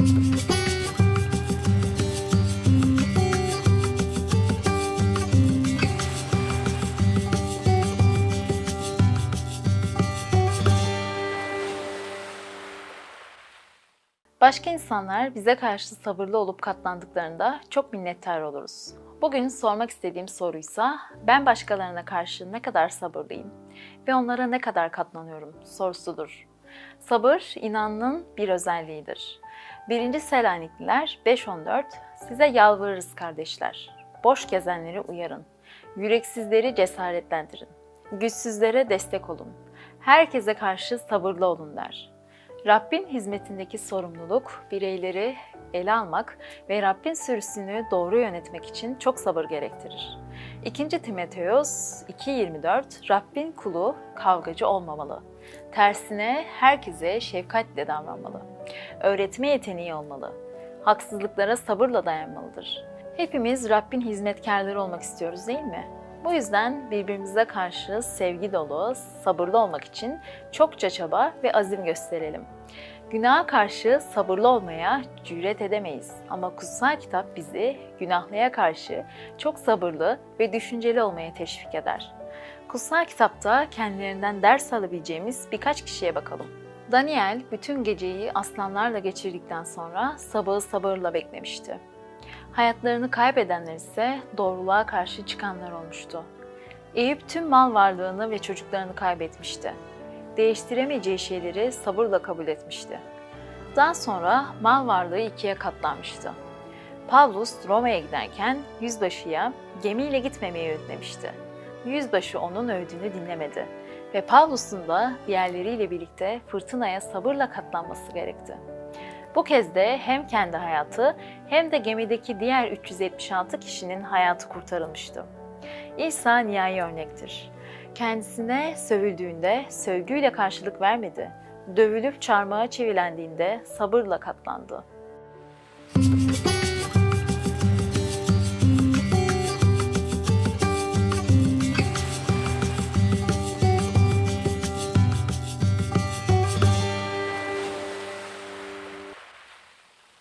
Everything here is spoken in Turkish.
Başka insanlar bize karşı sabırlı olup katlandıklarında çok minnettar oluruz. Bugün sormak istediğim soruysa ben başkalarına karşı ne kadar sabırlıyım ve onlara ne kadar katlanıyorum sorusudur. Sabır inanın bir özelliğidir. 1. Selanikliler 5.14 Size yalvarırız kardeşler. Boş gezenleri uyarın. Yüreksizleri cesaretlendirin. Güçsüzlere destek olun. Herkese karşı sabırlı olun der. Rabbin hizmetindeki sorumluluk, bireyleri ele almak ve Rabbin sürüsünü doğru yönetmek için çok sabır gerektirir. 2. Timoteos 2.24 Rabbin kulu kavgacı olmamalı. Tersine herkese şefkatle davranmalı. Öğretme yeteneği olmalı. Haksızlıklara sabırla dayanmalıdır. Hepimiz Rabbin hizmetkarları olmak istiyoruz değil mi? Bu yüzden birbirimize karşı sevgi dolu, sabırlı olmak için çokça çaba ve azim gösterelim. Günaha karşı sabırlı olmaya cüret edemeyiz ama kutsal kitap bizi günahlıya karşı çok sabırlı ve düşünceli olmaya teşvik eder. Kutsal kitapta kendilerinden ders alabileceğimiz birkaç kişiye bakalım. Daniel bütün geceyi aslanlarla geçirdikten sonra sabahı sabırla beklemişti. Hayatlarını kaybedenler ise doğruluğa karşı çıkanlar olmuştu. Eyüp tüm mal varlığını ve çocuklarını kaybetmişti. Değiştiremeyeceği şeyleri sabırla kabul etmişti. Daha sonra mal varlığı ikiye katlanmıştı. Pavlus Roma'ya giderken yüzbaşıya gemiyle gitmemeyi öğütlemişti. Yüzbaşı onun öğüdünü dinlemedi ve Pavlus'un da diğerleriyle birlikte fırtınaya sabırla katlanması gerekti. Bu kez de hem kendi hayatı hem de gemideki diğer 376 kişinin hayatı kurtarılmıştı. İsa nihai örnektir. Kendisine sövüldüğünde sövgüyle karşılık vermedi. Dövülüp çarmıha çevilendiğinde sabırla katlandı.